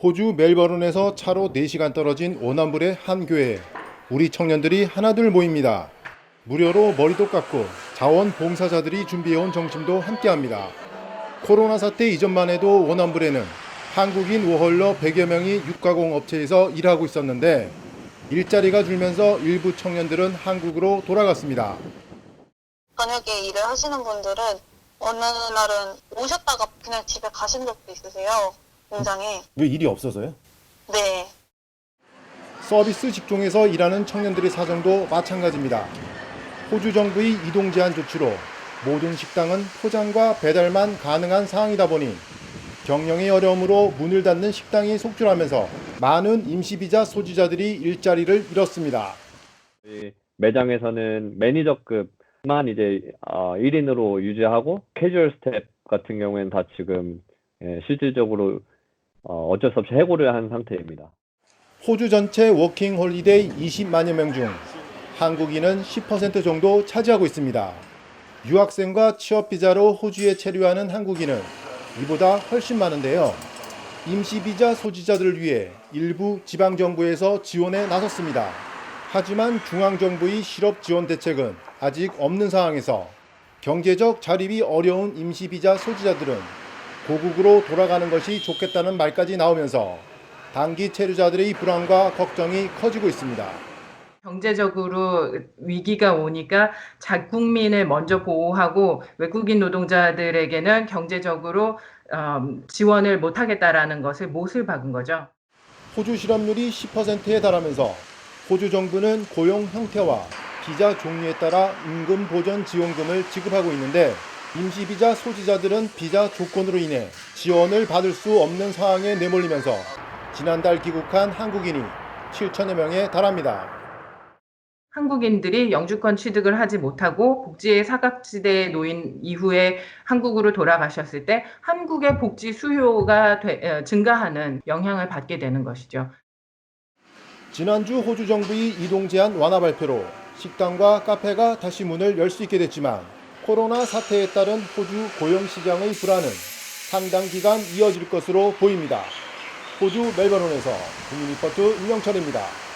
호주 멜버른에서 차로 4시간 떨어진 오남불의 한 교회에 우리 청년들이 하나둘 모입니다. 무료로 머리도 깎고 자원 봉사자들이 준비해온 점심도 함께합니다. 코로나 사태 이전만 해도 오남불에는 한국인 워홀러 100여 명이 육가공 업체에서 일하고 있었는데 일자리가 줄면서 일부 청년들은 한국으로 돌아갔습니다. 저녁에 일을 하시는 분들은 어느 날은 오셨다가 그냥 집에 가신 적도 있으세요. 공장에. 왜 일이 없어서요? 네. 서비스 직종에서 일하는 청년들의 사정도 마찬가지입니다. 호주 정부의 이동 제한 조치로 모든 식당은 포장과 배달만 가능한 상황이다 보니 경영의 어려움으로 문을 닫는 식당이 속출하면서 많은 임시비자 소지자들이 일자리를 잃었습니다. 매장에서는 매니저급만 이제 어, 1인으로 유지하고 캐주얼 스텝 같은 경우에는 다 지금 예, 실질적으로 어, 어쩔 수 없이 해고를 한 상태입니다. 호주 전체 워킹 홀리데이 20만여 명 중 한국인은 10% 정도 차지하고 있습니다. 유학생과 취업 비자로 호주에 체류하는 한국인은 이보다 훨씬 많은데요. 임시 비자 소지자들을 위해 일부 지방 정부에서 지원에 나섰습니다. 하지만 중앙 정부의 실업 지원 대책은 아직 없는 상황에서 경제적 자립이 어려운 임시 비자 소지자들은 고국으로 돌아가는 것이 좋겠다는 말까지 나오면서 단기 체류자들의 불안과 걱정이 커지고 있습니다. 경제적으로 위기가 오니까 자 국민을 먼저 보호하고 외국인 노동자들에게는 경제적으로 음, 지원을 못하겠다라는 것을 못을 박은 거죠. 호주 실업률이 10%에 달하면서 호주 정부는 고용 형태와 비자 종류에 따라 임금 보전 지원금을 지급하고 있는데 임시 비자 소지자들은 비자 조건으로 인해 지원을 받을 수 없는 상황에 내몰리면서 지난달 귀국한 한국인이 7천여 명에 달합니다. 한국인들이 영주권 취득을 하지 못하고 복지의 사각지대에 놓인 이후에 한국으로 돌아가셨을 때 한국의 복지 수요가 되- 어, 증가하는 영향을 받게 되는 것이죠. 지난주 호주 정부의 이동 제한 완화 발표로 식당과 카페가 다시 문을 열 수 있게 됐지만 코로나 사태에 따른 호주 고용 시장의 불안은 상당 기간 이어질 것으로 보입니다. 호주 멜버른에서 국민 리포트 윤영철입니다.